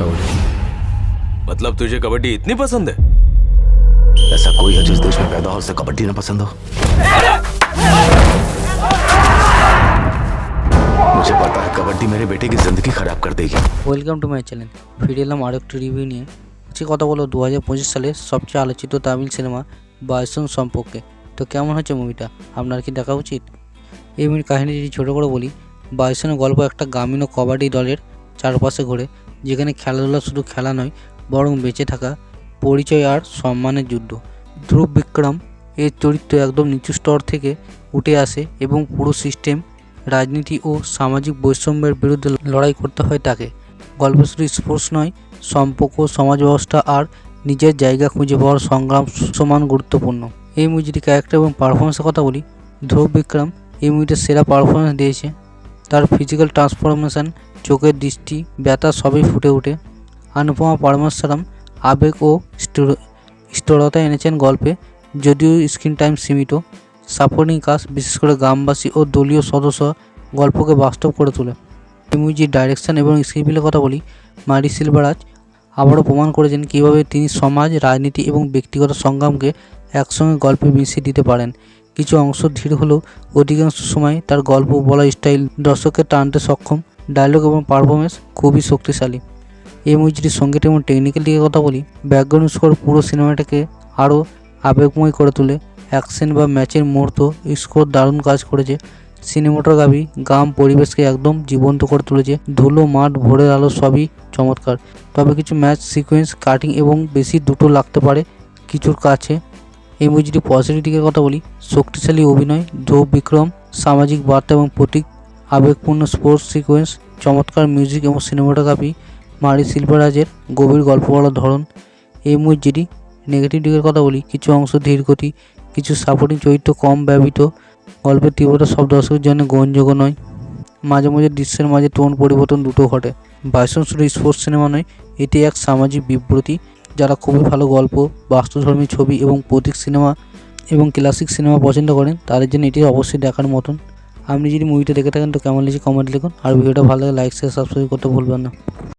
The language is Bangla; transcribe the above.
कबड्डी मतलब तुझे कबड्डी इतनी पसंद है ऐसा कोई है जो इस देश में पैदा हो उसे कबड्डी ना पसंद हो मुझे पता है कबड्डी मेरे बेटे की जिंदगी खराब कर देगी ওয়েলকাম টু মাই চ্যানেল ফিরে এলাম আরও একটি রিভিউ নিয়ে আজকে কথা বলো দু হাজার পঁচিশ সালের সবচেয়ে আলোচিত তামিল সিনেমা বায়সন সম্পর্কে তো কেমন হচ্ছে মুভিটা আপনার কি দেখা উচিত এই মুভির কাহিনী যদি ছোটো করে বলি বায়সনের গল্প একটা গ্রামীণ ও কবাডি দলের চারপাশে ঘোরে যেখানে খেলাধুলা শুধু খেলা নয়, বরং বেঁচে থাকা, পরিচয় আর সম্মানের যুদ্ধ। ধ্রুব বিক্রম এর চরিত্র একদম নিচু স্তর থেকে উঠে আসে এবং পুরো সিস্টেম রাজনীতি ও সামাজিক বৈষম্যের বিরুদ্ধে লড়াই করতে হয় তাকে। গল্প শুধু স্পোর্টস নয়, সম্পর্ক সমাজ ব্যবস্থা আর নিজের জায়গা খুঁজে পাওয়ার সংগ্রাম সমান গুরুত্বপূর্ণ। এই মুভি ক্যারেক্টার এবং পারফরমেন্সের কথা বলি, ধ্রুব বিক্রম এই মুভিতে সেরা পারফরমেন্স দিয়েছে। তার ফিজিক্যাল ট্রান্সফরমেশন চোখের দৃষ্টি, ব্যথা সবই ফুটে ওঠে। অনুপমা পরমেশ্বরম আবেগ ও স্থির- স্থিরতা এনেছেন গল্পে, যদিও স্ক্রিন টাইম সীমিত। সাপোর্টিং কাজ বিশেষ করে গ্রামবাসী ও দলীয় সদস্য গল্পকে বাস্তব করে তোলে। মুভির ডাইরেকশন এবং স্ক্রিপ্টের কথা বলি, মারি সিলভারাজ আবারও প্রমাণ করেছেন কীভাবে তিনি সমাজ, রাজনীতি এবং ব্যক্তিগত সংগ্রামকে একসঙ্গে গল্পে মিশিয়ে দিতে পারেন। কিছু অংশ ধীর হলেও অধিকাংশ সময় তার গল্প বলা স্টাইল দর্শককে টানতে সক্ষম। ডায়লগ এবং পারফরমেন্স খুবই শক্তিশালী। এই মুভি যদি সংগীত এবং টেকনিক্যাল দিকে কথা বলি ব্যাকগ্রাউন্ড স্কোর পুরো সিনেমাটাকে আরও আবেগময় করে তোলে। অ্যাকশন বা ম্যাচের মুহূর্ত স্কোর দারুণ কাজ করেছে। সিনেমাটোগ্রাফি গ্রাম পরিবেশকে একদম জীবন্ত করে তুলেছে। ধুলো, মাঠ, ভোরের আলো সবই চমৎকার। তবে কিছু ম্যাচ সিকোয়েন্স কাটিং এবং বেশি দুটো লাগতে পারে কিছুর কাছে। এই মুভি যদি পজিটিভ দিকের কথা বলি, শক্তিশালী অভিনয়, ধ্রুব বিক্রম, সামাজিক বার্তা এবং প্রতীক আবেগপূর্ণ স্পোর্টস সিকোয়েন্স চমৎকার মিউজিক এবং সিনেমাটোগ্রাফি মারি শিল্পরাজের গভীর গল্প বলার ধরন। এই মুভির যদি নেগেটিভ দিকের কথা বলি, কিছু অংশ ধীরগতি কিছু সাপোর্টিং চরিত্র কম ব্যবহৃত, গল্পের তীব্রতা সব দর্শকের জন্য গ্রহণযোগ্য নয়। মাঝে মাঝে দৃশ্যের মাঝে টোন পরিবর্তন দুটো ঘটে। বাইসন শুধু স্পোর্টস সিনেমা নয়, এটি এক সামাজিক বিবৃতি যারা খুবই ভালো গল্প, বাস্তুধর্মী ছবি এবং প্রতীক সিনেমা এবং ক্লাসিক সিনেমা পছন্দ করেন, তাদের জন্য এটি অবশ্যই দেখার মতন। আপনি যদি মুভিটা দেখে থাকেন তো কেমন লেগেছে কমেন্ট লিখুন। আর ভিডিওটা ভালো লাগে লাইক শেয়ার সাবস্ক্রাইব করতে ভুলবেন না।